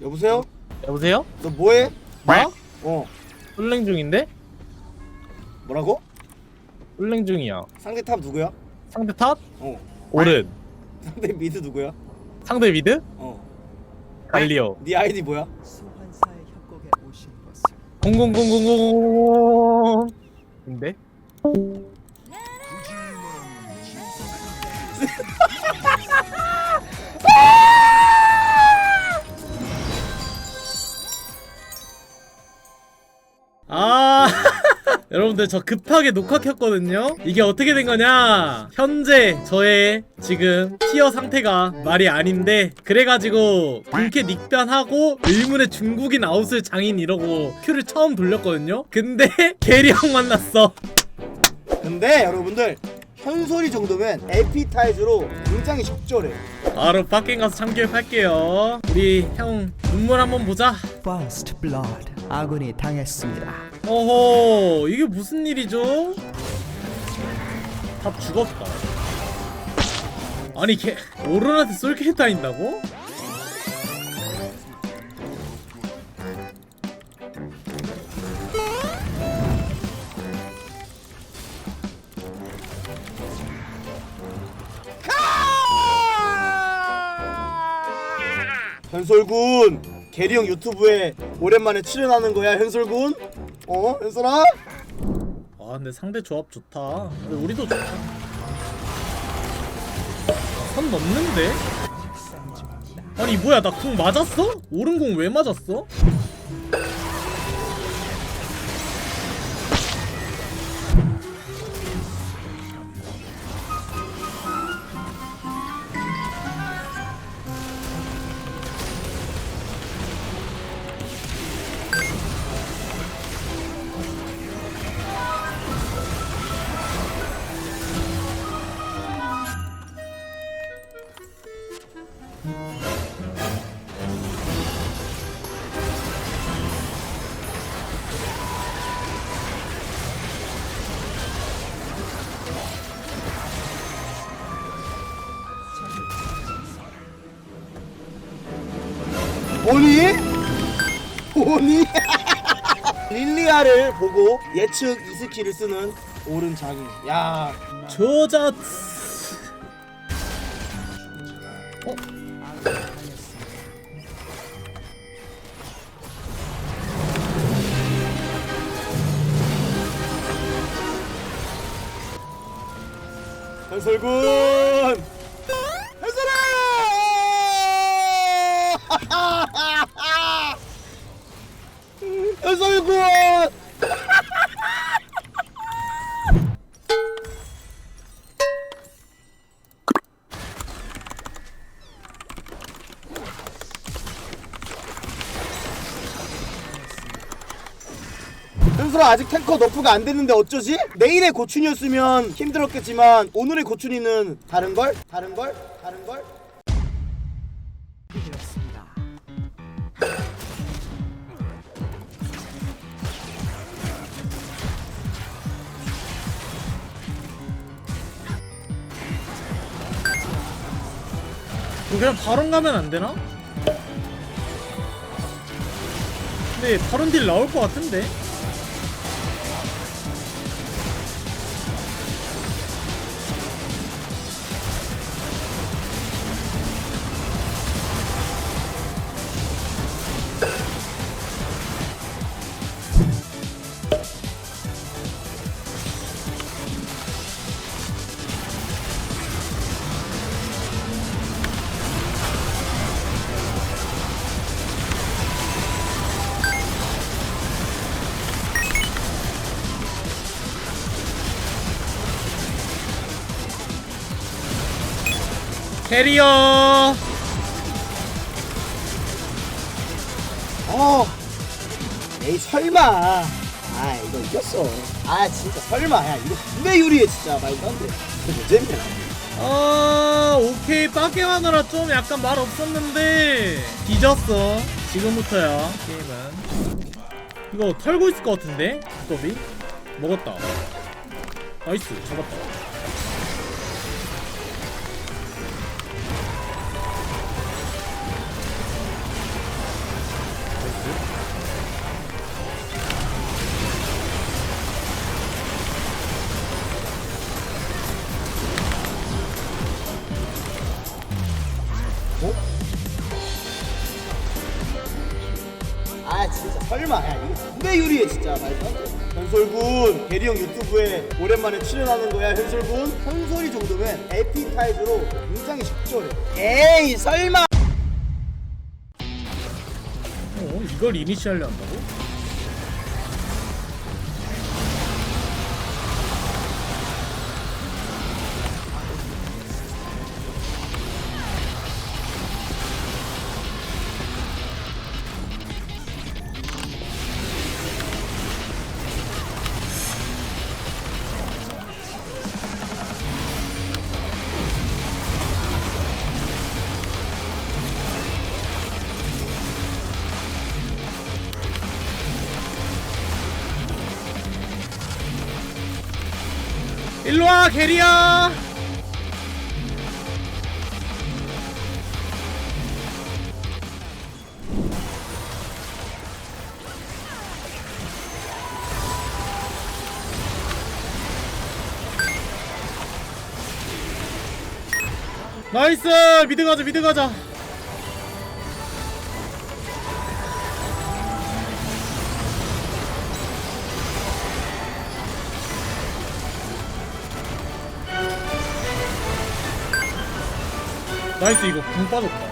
여보세요? 여보세요? 너 뭐해? 나? 어 훈련 중인데? 뭐라고? 훈련 중이야. 상대 탑 누구야? 상대 탑? 어 오른. 상대 미드 누구야? 상대 미드? 어 갈리오. 네 아이디 뭐야? 소환사의 협곡에 오신 것을 000000. 근데? 여러분들 저 급하게 녹화 켰거든요? 이게 어떻게 된 거냐? 현재 저의 지금 티어 상태가 말이 아닌데 그래가지고 본캐 닉변하고 의문의 중국인 아웃을 장인 이러고 큐를 처음 돌렸거든요? 근데 게리 형 만났어. 근데 여러분들 현솔이 정도면 에피타이즈로 굉장히 적절해. 바로 밖에 가서 참교육할게요. 우리 형 눈물 한번 보자. First Blood 아군이 당했습니다. 어허 이게 무슨 일이죠? 답 죽었다 아니 걔 오른한테 쏠게 다닌다고? 현솔군 게리 형 유튜브에 오랜만에 출연하는 거야 현솔군? 어 현솔아? 아 근데 상대 조합 좋다 근데 우리도 좋다 선 넘는데? 아니 뭐야 나 궁 맞았어? 오른 궁왜 맞았어? 보니? 보니? 릴리아를 보고 예측 이스키를 쓰는 오른 장인 야 조자 어? 현솔군 현솔군 현솔아 아직 탱커 너프가 안 됐는데 어쩌지? 내일의 고춘이었으면 힘들었겠지만 오늘의 고춘이는 다른 걸? 다른 걸? 다른 걸? 그냥 바론 가면 안 되나? 근데 바론 딜 나올 것 같은데? 캐리어. 어. 에이 설마. 아 이거 이겼어. 아 진짜 설마. 야 이거 분배 유리해 진짜. 말도 안 돼. 이거 노잼이야 아 오케이. 빠게 하느라 좀 약간 말 없었는데 뒤졌어. 지금부터야. 게임은. 이거 털고 있을 것 같은데? 스톱이 먹었다. 나이스. 잡았다 아 진짜 설마 야 이거 누가 유리해 진짜 말도 안 돼. 현솔군 대리 형 유튜브에 오랜만에 출연하는 거야 현솔군 현솔이 정도면 에피타이즈로 굉장히 적절해 에이 설마 어? 이걸 이니시얼로 한다고? 일로와 게리야. 나이스! 미드 가자 미드 가자 나이스 이거. 궁 빠졌다.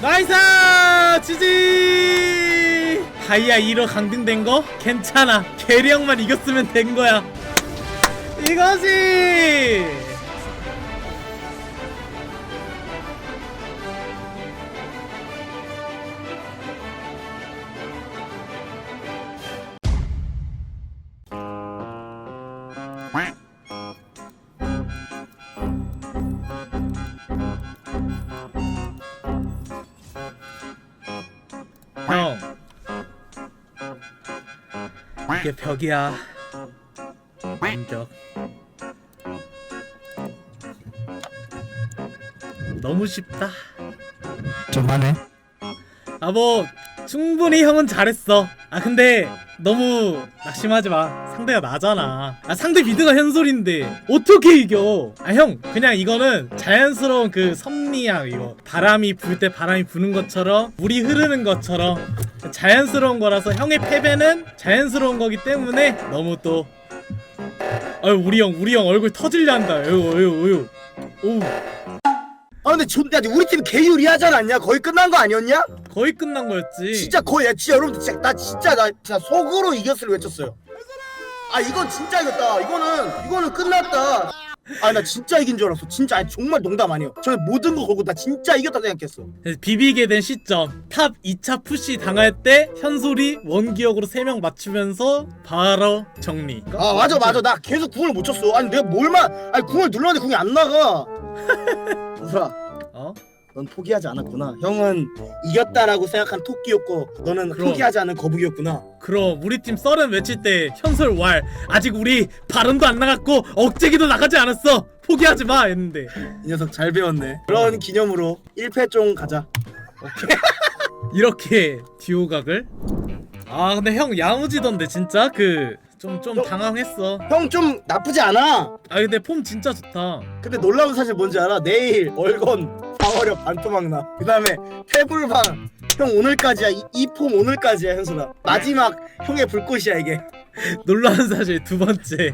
나이스! 지지! 다이아 1호 강등된 거? 괜찮아. 계량만 이겼으면 된 거야. 이거지 이게 벽이야. 완벽. 너무 쉽다. 좀 하네. 아 뭐 충분히 형은 잘했어. 아 근데 너무 낙심하지 마. 상대가 나잖아. 아 상대 미드가 현솔인데 어떻게 이겨? 아 형 그냥 이거는 자연스러운 그 섭리야 이거. 바람이 불 때 바람이 부는 것처럼 물이 흐르는 것처럼 자연스러운 거라서 형의 패배는 자연스러운 거기 때문에 너무 또 아유 우리 형 우리 형 얼굴 터질려 한다. 어유 어유 어유 오 아 근데 존나 우리 팀 개유리하지 않았냐 거의 끝난 거 아니었냐? 거의 끝난 거였지 진짜 거의 야, 진짜 여러분들 진짜 나 진짜 나 진짜 속으로 이겼을 외쳤어요. 아 이건 진짜 이겼다. 이거는 이거는 끝났다. 아 나 진짜 이긴 줄 알았어. 진짜 아니, 정말 농담 아니에요. 저는 모든 거 걸고 나 진짜 이겼다 생각했어. 그래서 비비게 된 시점 탑 2차 푸시 당할 때 현솔이 원기역으로 3명 맞추면서 바로 정리 아 맞아 맞아 나 계속 궁을 못 쳤어. 아니 내가 뭘만 아니 궁을 눌렀는데 궁이 안 나가. 우슬아 어? 넌 포기하지 않았구나. 형은 이겼다라고 생각한 토끼였고 너는 그럼. 포기하지 않은 거북이였구나. 그럼 우리 팀 썰은 외칠 때 현솔 왈 아직 우리 발언도 안 나갔고 억제기도 나가지 않았어 포기하지 마 했는데 이 녀석 잘 배웠네. 그런 기념으로 1패 좀 가자. 이렇게 듀오각을 아 근데 형 야무지던데 진짜 그 좀 좀 당황했어 형 좀 나쁘지 않아. 아 근데 폼 진짜 좋다 근데 놀라운 사실 뭔지 알아? 내일 월건 방어력 반토막 나. 그다음에 태블방 형 오늘까지야. 이 폼 오늘까지야 현수나. 마지막 형의 불꽃이야 이게. 놀라운 사실 두 번째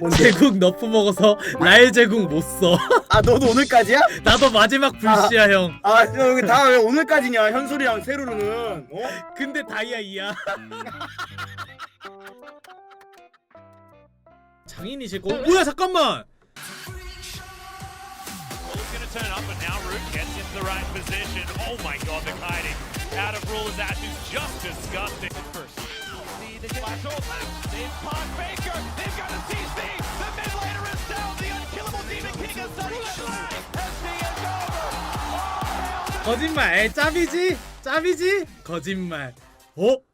뭔데? 제국 너프 먹어서 라일 제국 못 써 아 너도 오늘까지야? 나도 마지막 불씨야 형아 여기 다 왜 오늘까지냐 현솔이랑 세루루는 어? 근데 다이아 2야 장인이실 거 어, 뭐야 잠깐만 Role's gonna turn up, but now Root gets into the right position. Oh my god, the kiting. Out of Ruler's Ash is just disgusting. First. See the flash ult. They've Park Baker. They've got a CC. The mid laner is down. The unkillable Demon King has done it. SD is over. 거짓말 에 짭이지 짭이지 거짓말 어? 아!